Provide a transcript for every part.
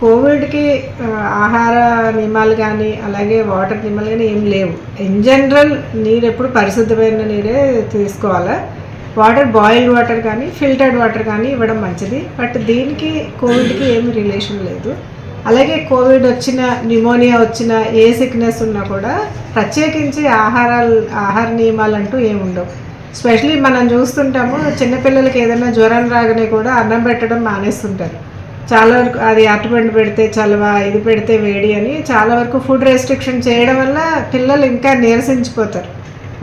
కోవిడ్కి ఆహార నియమాలు కానీ అలాగే వాటర్ నియమాలు కానీ ఏం లేవు. ఇన్ జనరల్ నీరు ఎప్పుడు పరిశుద్ధమైన నీరే తీసుకోవాలి? వాటర్ బాయిల్డ్ వాటర్ కానీ ఫిల్టర్డ్ వాటర్ కానీ ఇవ్వడం మంచిది. బట్ దీనికి కోవిడ్కి ఏమి రిలేషన్ లేదు. అలాగే కోవిడ్ వచ్చిన న్యూమోనియా వచ్చిన ఏ సిక్నెస్ ఉన్నా కూడా ప్రత్యేకించి ఆహారాలు ఆహార నియమాలు అంటూ ఏమి ఉండవు. స్పెషలీ మనం చూస్తుంటాము చిన్నపిల్లలకి ఏదైనా జ్వరం రాగానే కూడా అన్నం పెట్టడం మానేస్తుంటారు. చాలా వరకు అది అరటిపండు పెడితే చలవ ఇది పెడితే వేడి అని చాలా వరకు ఫుడ్ రెస్ట్రిక్షన్ చేయడం వల్ల పిల్లలు ఇంకా నీరసించిపోతారు.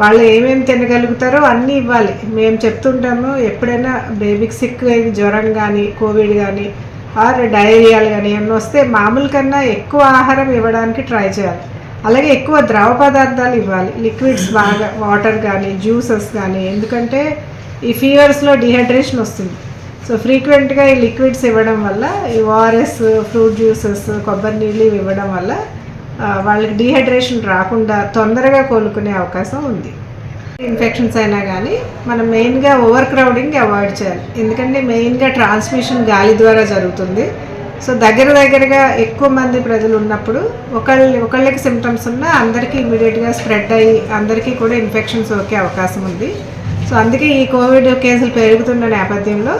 వాళ్ళు ఏమేమి తినగలుగుతారో అన్నీ ఇవ్వాలి. మేము చెప్తుంటాము ఎప్పుడైనా బేబీకి సిక్ అయింది జ్వరం కానీ కోవిడ్ కానీ ఆర్ డయేరియాలు కానీ ఏమైనా వస్తే మామూలు కన్నా ఎక్కువ ఆహారం ఇవ్వడానికి ట్రై చేయాలి. అలాగే ఎక్కువ ద్రవ పదార్థాలు ఇవ్వాలి. లిక్విడ్స్ బాగా వాటర్ కానీ జ్యూసెస్ కానీ ఎందుకంటే ఈ ఫీవర్స్లో డిహైడ్రేషన్ వస్తుంది. సో ఫ్రీక్వెంట్గా ఈ లిక్విడ్స్ ఇవ్వడం వల్ల ఈ ఓఆర్ఎస్ ఫ్రూట్ జ్యూసెస్ కొబ్బరి నీళ్ళు ఇవి ఇవ్వడం వల్ల వాళ్ళకి డిహైడ్రేషన్ రాకుండా తొందరగా కోలుకునే అవకాశం ఉంది. ఇన్ఫెక్షన్స్ అయినా కానీ మనం మెయిన్గా ఓవర్ క్రౌడింగ్ అవాయిడ్ చేయాలి. ఎందుకంటే మెయిన్గా ట్రాన్స్మిషన్ గాలి ద్వారా జరుగుతుంది. సో దగ్గర దగ్గరగా ఎక్కువ మంది ప్రజలు ఉన్నప్పుడు ఒకళ్ళు ఒకళ్ళకి సిమ్టమ్స్ ఉన్నా అందరికీ ఇమీడియట్గా స్ప్రెడ్ అయ్యి అందరికీ కూడా ఇన్ఫెక్షన్స్ సోకే అవకాశం ఉంది. సో అందుకే ఈ కోవిడ్ కేసులు పెరుగుతున్న నేపథ్యంలో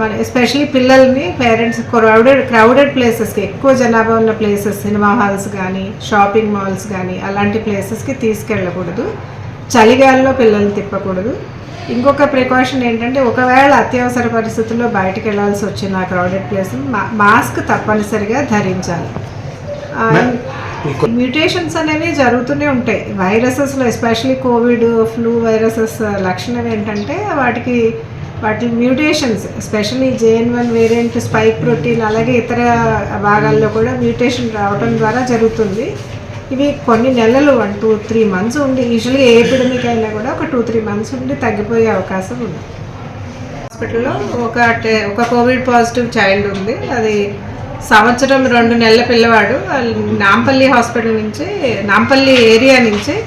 మన ఎస్పెషలీ పిల్లల్ని పేరెంట్స్ క్రౌడెడ్ క్రౌడెడ్ ప్లేసెస్కి ఎక్కువ జనాభా ఉన్న ప్లేసెస్ సినిమా హాల్స్ కానీ షాపింగ్ మాల్స్ కానీ అలాంటి ప్లేసెస్కి తీసుకెళ్ళకూడదు. చలిగాల్లో పిల్లల్ని తిప్పకూడదు. ఇంకొక ప్రికాషన్ ఏంటంటే ఒకవేళ అత్యవసర పరిస్థితుల్లో బయటకు వెళ్ళాల్సి వచ్చిన క్రౌడెడ్ ప్లేస్ మాస్క్ తప్పనిసరిగా ధరించాలి. మ్యూటేషన్స్ అనేవి జరుగుతూనే ఉంటాయి. వైరసెస్లో ఎస్పెషలీ కోవిడ్ ఫ్లూ వైరసెస్ లక్షణం ఏంటంటే వాటికి వాటి mutations especially JN one variant spike protein అలాగే ఇతర భాగాల్లో కూడా మ్యూటేషన్ రావడం ద్వారా జరుగుతుంది. ఇవి కొన్ని నెలలు వన్ టూ త్రీ మంత్స్ ఉండి యూజువల్గా ఏ ఎపిడమిక్ అయినా కూడా ఒక టూ త్రీ మంత్స్ ఉండి తగ్గిపోయే అవకాశం ఉంది. హాస్పిటల్లో ఒక టే- ఒక కోవిడ్ పాజిటివ్ చైల్డ్ ఉంది. అది సంవత్సరం రెండు నెలల పిల్లవాడు. వాళ్ళు నాంపల్లి హాస్పిటల్ నుంచి నాంపల్లి ఏరియా నుంచి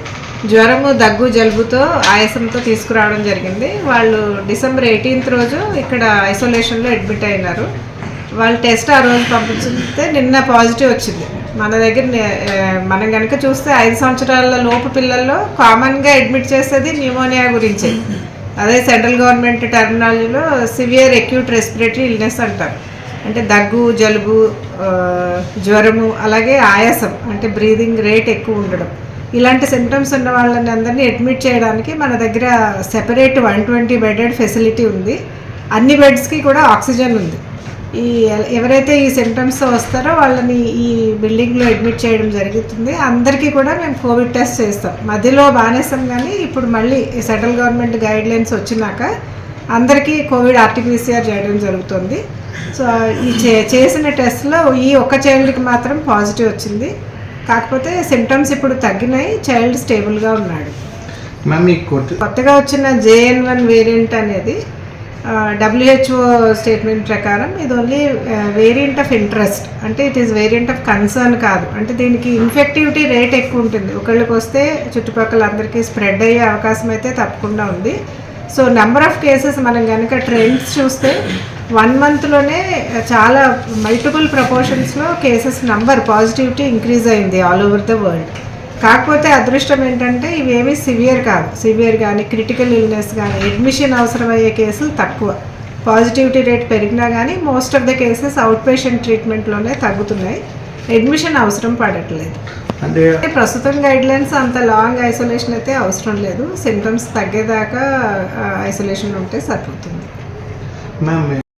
జ్వరము దగ్గు జలుబుతో ఆయాసంతో తీసుకురావడం జరిగింది. వాళ్ళు డిసెంబర్ ఎయిటీన్త్ రోజు ఇక్కడ ఐసోలేషన్లో అడ్మిట్ అయినారు. వాళ్ళు టెస్ట్ ఆ రోజు పంపించితే నిన్న పాజిటివ్ వచ్చింది. మన దగ్గర మనం కనుక చూస్తే ఐదు సంవత్సరాల లోపు పిల్లల్లో కామన్గా అడ్మిట్ చేసేది న్యూమోనియా గురించే. అదే సెంట్రల్ గవర్నమెంట్ టెర్మినాలజీలో సివియర్ అక్యూట్ రెస్పిరేటరీ ఇల్నెస్ అంటారు. అంటే దగ్గు జలుబు జ్వరము అలాగే ఆయాసం అంటే బ్రీదింగ్ రేట్ ఎక్కువ ఉండడం. ఇలాంటి సిమ్టమ్స్ ఉన్న వాళ్ళని అందరినీ అడ్మిట్ చేయడానికి మన దగ్గర separate one twenty bedded facility ఉంది. అన్ని బెడ్స్కి కూడా ఆక్సిజన్ ఉంది. ఈ ఎవరైతే ఈ సిమ్టమ్స్ వస్తారో వాళ్ళని ఈ బిల్డింగ్లో అడ్మిట్ చేయడం జరుగుతుంది. అందరికీ కూడా మేము కోవిడ్ టెస్ట్ చేస్తాం. మధ్యలో బానేస్తాం కానీ ఇప్పుడు మళ్ళీ సెంట్రల్ గవర్నమెంట్ గైడ్ లైన్స్ వచ్చినాక అందరికీ కోవిడ్ ఆర్టీపీసీఆర్ చేయడం జరుగుతుంది. సో ఈ చే చేసిన టెస్ట్లో ఈ ఒక్క చైల్డ్కి మాత్రం పాజిటివ్ వచ్చింది. కాకపోతే సిమ్టమ్స్ ఇప్పుడు తగ్గినాయి. చైల్డ్ స్టేబుల్గా ఉన్నాడు. కొత్తగా వచ్చిన జేఎన్ వన్ వేరియంట్ అనేది డబ్ల్యూహెచ్ఓ స్టేట్మెంట్ ప్రకారం ఇది ఓన్లీ వేరియంట్ ఆఫ్ ఇంట్రెస్ట్ అంటే it is variant of concern కాదు. అంటే దీనికి ఇన్ఫెక్టివిటీ రేట్ ఎక్కువ ఉంటుంది. ఒకళ్ళకి వస్తే చుట్టుపక్కల అందరికీ స్ప్రెడ్ అయ్యే అవకాశం అయితే తప్పకుండా ఉంది. సో నెంబర్ ఆఫ్ కేసెస్ మనం కనుక ట్రెండ్స్ చూస్తే వన్ మంత్లోనే చాలా మల్టిపుల్ ప్రపోర్షన్స్లో కేసెస్ నెంబర్ పాజిటివిటీ ఇంక్రీజ్ అయింది ఆల్ ఓవర్ ద వరల్డ్ కాకపోతే అదృష్టం ఏంటంటే ఇవేమీ సివియర్ కాదు. సివియర్ కానీ క్రిటికల్ ఇల్నెస్ కానీ అడ్మిషన్ అవసరమయ్యే కేసులు తక్కువ. పాజిటివిటీ రేట్ పెరిగినా కానీ most of the cases out patient ట్రీట్మెంట్లోనే తగ్గుతున్నాయి. అడ్మిషన్ అవసరం పడట్లేదు. అంటే ప్రస్తుతం గైడ్లైన్స్ అంత లాంగ్ ఐసోలేషన్ అయితే అవసరం లేదు. సిమ్టమ్స్ తగ్గేదాకా ఐసోలేషన్ ఉంటే సరిపోతుంది.